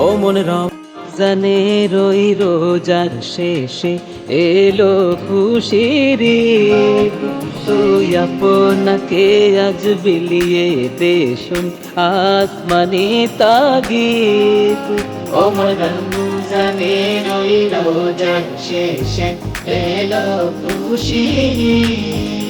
ও মন রমজানের ওই রোজার শেষে এলো খুশির। তুই আপনাকে আজ বিলিয়ে দেশুন আসমানি তাগিদ ও রমজানের ওই রোজার শেষে এলো খুশির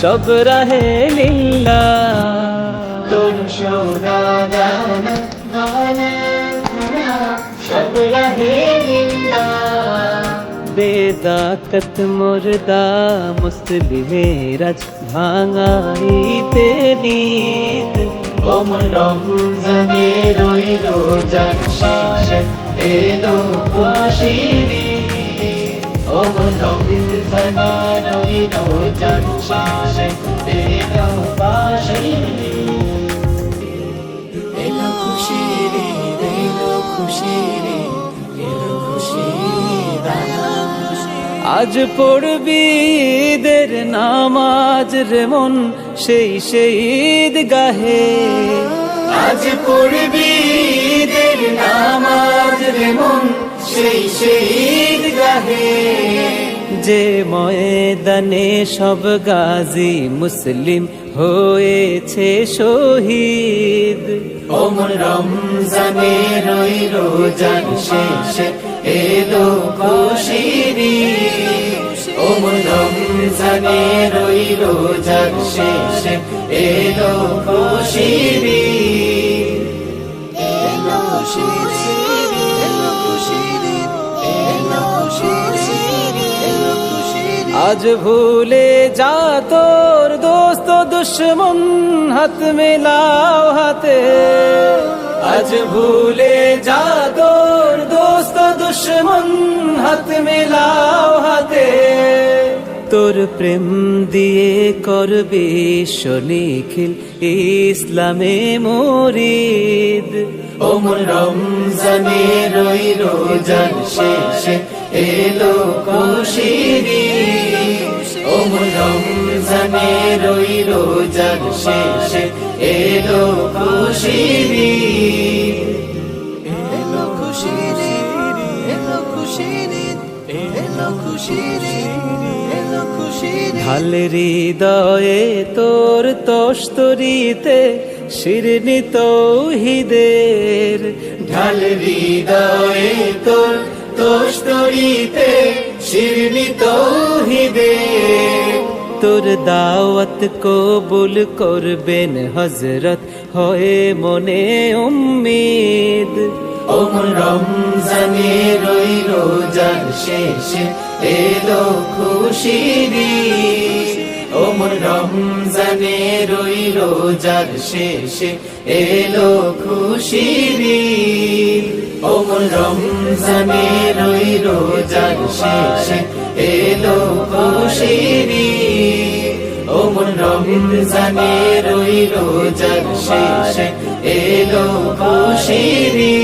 সব রাহে লীলা। তোর সোনা সব রাহে লীলা। বেদাকত মুর্দা মুসলিমের আজ ভাঙাইতে নিদ ওম রমজানের ওই রোজার শেষে এলো ঈদ। ওম রমজানের আজ পড়বি ঈদের নামাজ রে মন, সেই সেই ঈদ গাহে আজ পড়বি ঈদের নামাজ রে মন, সেই সেই ঈদ গাহে যে ময়দানে সব গাজী মুসলিম হয়েছে শহীদ ওমর রমজানের ওই রোজার শেষে এলো খুশির। ওমর রমজানের ওই রোজার শেষে এলো খুশির। এলো খুশির আজ ভুলে যা তোর দোস্ত দুশ্মন হাত মেলাও হাতে। আজ ভুলে যা তোর দোস্ত দুশ্মন হাত মেলাও হাতে। তোর প্রেম দিয়ে করবে নিখিল ইসলামে মরিদ। ওমর রমজানের ওই রোজার শেষে, এলো খুশির রমজানের ওই রোজার শেষে এলো খুশির ঈদ। এলো খুশির ঈদ, এলো খুশির এলো খুশির এলো খুশির ঢাল হৃদয়ে তোর তস্তরিতে শিরনি তৌহিদের। ঢাল হৃদয়ে তোর তস্তরিতে শিরনি তৌহিদের। তোর দাওয়াত কবুল করবেন হজরত হয়ে মনে উম্মিদ ওম রমজানের ওই রোজার শেষে, এলো খুশির ঈদ। ওম রমজানের ওই রোজার শেষে, এলো খুশির ঈদ। ওম রমজানের ওই রোজার শেষে, এলো খুশির। ওম রমজানের ওই রোজার শেষে এলো খুশির।